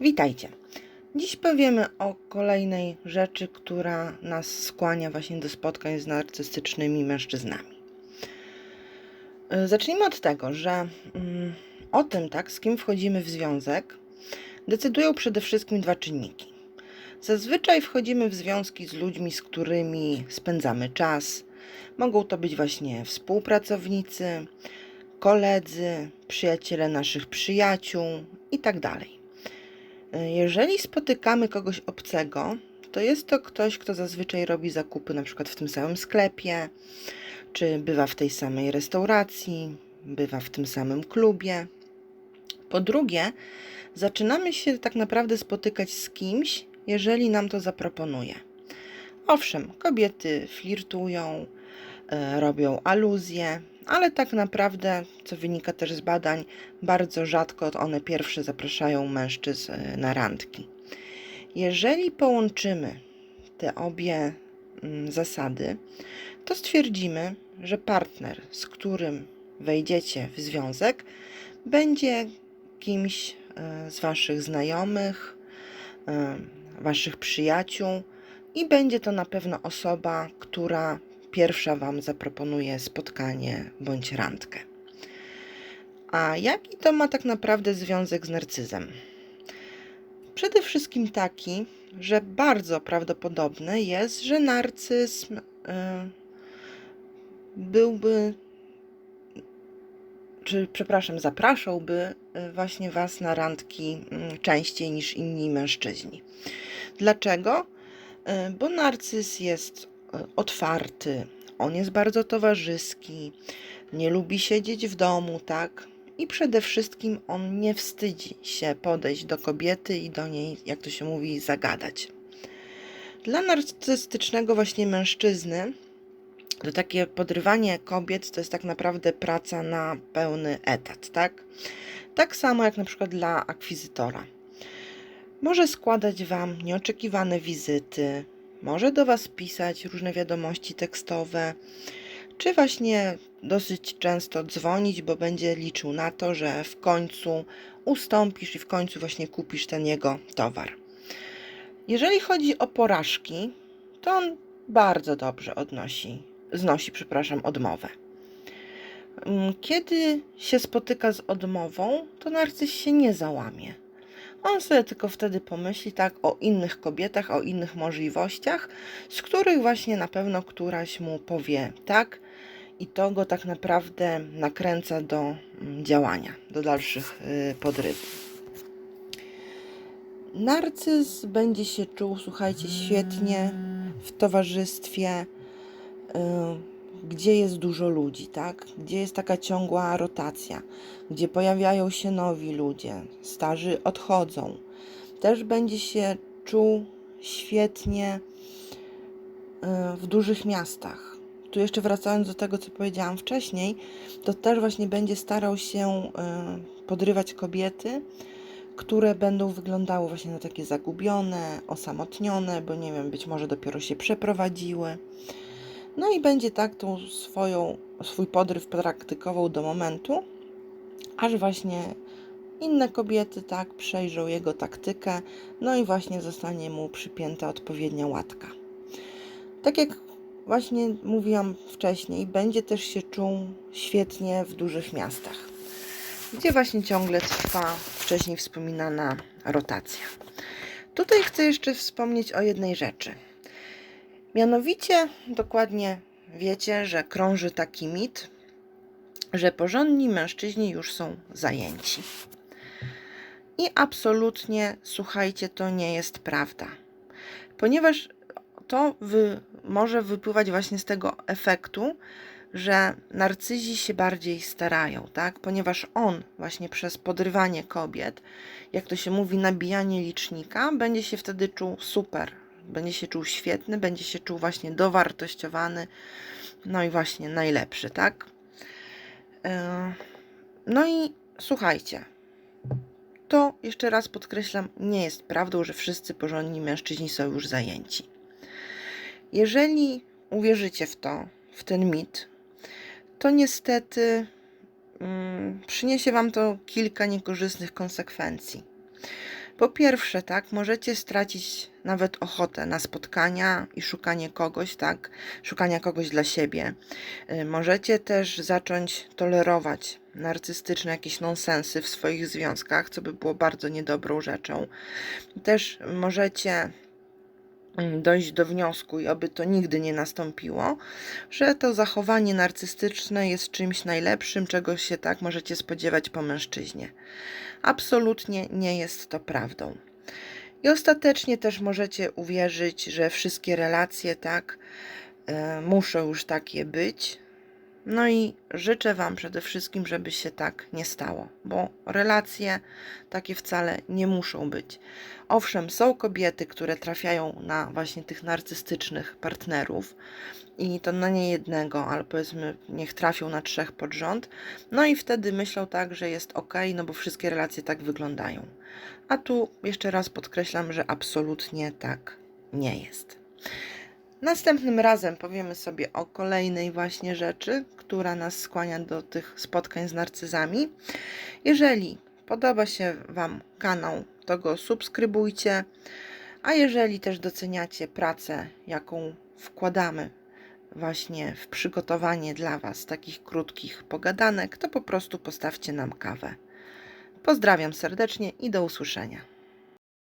Witajcie. Dziś powiemy o kolejnej rzeczy, która nas skłania właśnie do spotkań z narcystycznymi mężczyznami. Y, Zacznijmy od tego, że mm, o tym, tak, z kim wchodzimy w związek, decydują przede wszystkim dwa czynniki. Zazwyczaj wchodzimy w związki z ludźmi, z którymi spędzamy czas. Mogą to być właśnie współpracownicy, koledzy, przyjaciele naszych przyjaciół itd. Jeżeli spotykamy kogoś obcego, to jest to ktoś, kto zazwyczaj robi zakupy na przykład w tym samym sklepie, czy bywa w tej samej restauracji, bywa w tym samym klubie. Po drugie, zaczynamy się tak naprawdę spotykać z kimś, jeżeli nam to zaproponuje. Owszem, kobiety flirtują, e, robią aluzje, ale tak naprawdę, co wynika też z badań, bardzo rzadko one pierwsze zapraszają mężczyzn e, na randki. Jeżeli połączymy te obie mm, zasady, to stwierdzimy, że partner, z którym wejdziecie w związek, będzie kimś e, z Waszych znajomych, e, Waszych przyjaciół i będzie to na pewno osoba, która pierwsza Wam zaproponuje spotkanie bądź randkę. A jaki to ma tak naprawdę związek z narcyzem? Przede wszystkim taki, że bardzo prawdopodobne jest, że narcyzm y, byłby, czy przepraszam, zapraszałby y, właśnie Was na randki y, częściej niż inni mężczyźni. Dlaczego? Y, Bo narcyz jest otwarty, on jest bardzo towarzyski, nie lubi siedzieć w domu, tak? I przede wszystkim on nie wstydzi się podejść do kobiety i do niej, jak to się mówi, zagadać. Dla narcystycznego właśnie mężczyzny to takie podrywanie kobiet to jest tak naprawdę praca na pełny etat, tak? Tak samo jak na przykład dla akwizytora. Może składać Wam nieoczekiwane wizyty, może do Was pisać różne wiadomości tekstowe, czy właśnie dosyć często dzwonić, bo będzie liczył na to, że w końcu ustąpisz i w końcu właśnie kupisz ten jego towar. Jeżeli chodzi o porażki, to on bardzo dobrze odnosi, znosi, przepraszam, odmowę. Mm, Kiedy się spotyka z odmową, to narcyz się nie załamie. On sobie tylko wtedy pomyśli tak o innych kobietach, o innych możliwościach, z których właśnie na pewno któraś mu powie tak, i to go tak naprawdę nakręca do mm, działania, do dalszych y, podrywów. Narcyz będzie się czuł, słuchajcie, świetnie w towarzystwie, y, gdzie jest dużo ludzi, tak? Gdzie jest taka ciągła rotacja, gdzie pojawiają się nowi ludzie, starzy odchodzą. Też będzie się czuł świetnie y, w dużych miastach. Tu jeszcze wracając do tego, co powiedziałam wcześniej, to też właśnie będzie starał się y, podrywać kobiety, które będą wyglądały właśnie na takie zagubione, osamotnione, bo nie wiem, być może dopiero się przeprowadziły. No i będzie tak tą swoją, swój podryw praktykował do momentu, aż właśnie inne kobiety tak przejrzą jego taktykę, no i właśnie zostanie mu przypięta odpowiednia łatka. Tak jak właśnie mówiłam wcześniej, będzie też się czuł świetnie w dużych miastach, gdzie właśnie ciągle trwa wcześniej wspominana rotacja. Tutaj chcę jeszcze wspomnieć o jednej rzeczy. Mianowicie, dokładnie wiecie, że krąży taki mit, że porządni mężczyźni już są zajęci. I absolutnie, słuchajcie, to nie jest prawda. Ponieważ to wy, może wypływać właśnie z tego efektu, że narcyzi się bardziej starają, tak? Ponieważ on właśnie przez podrywanie kobiet, jak to się mówi, nabijanie licznika, będzie się wtedy czuł super, będzie się czuł świetny, będzie się czuł właśnie dowartościowany, no i właśnie najlepszy, tak? Yy, No i słuchajcie, to jeszcze raz podkreślam, nie jest prawdą, że wszyscy porządni mężczyźni są już zajęci. Jeżeli uwierzycie w to, w ten mit, to niestety mm, przyniesie Wam to kilka niekorzystnych konsekwencji. Po pierwsze, tak, możecie stracić nawet ochotę na spotkania i szukanie kogoś, tak, szukania kogoś dla siebie. Y, Możecie też zacząć tolerować narcystyczne jakieś nonsensy w swoich związkach, co by było bardzo niedobrą rzeczą. Też możecie mm, dojść do wniosku, i oby to nigdy nie nastąpiło, że to zachowanie narcystyczne jest czymś najlepszym, czego się tak możecie spodziewać po mężczyźnie. Absolutnie nie jest to prawdą. I ostatecznie też możecie uwierzyć, że wszystkie relacje tak e, muszą już takie być. No i życzę Wam przede wszystkim, żeby się tak nie stało, bo relacje takie wcale nie muszą być. Owszem, są kobiety, które trafiają na właśnie tych narcystycznych partnerów i to na nie jednego, ale powiedzmy, niech trafią na trzech pod rząd. No i wtedy myślą tak, że jest ok, no bo wszystkie relacje tak wyglądają. A tu jeszcze raz podkreślam, że absolutnie tak nie jest. Następnym razem powiemy sobie o kolejnej właśnie rzeczy, która nas skłania do tych spotkań z narcyzami. Jeżeli podoba się Wam kanał, to go subskrybujcie. A jeżeli też doceniacie pracę, jaką wkładamy właśnie w przygotowanie dla Was takich krótkich pogadanek, to po prostu postawcie nam kawę. Pozdrawiam serdecznie i do usłyszenia.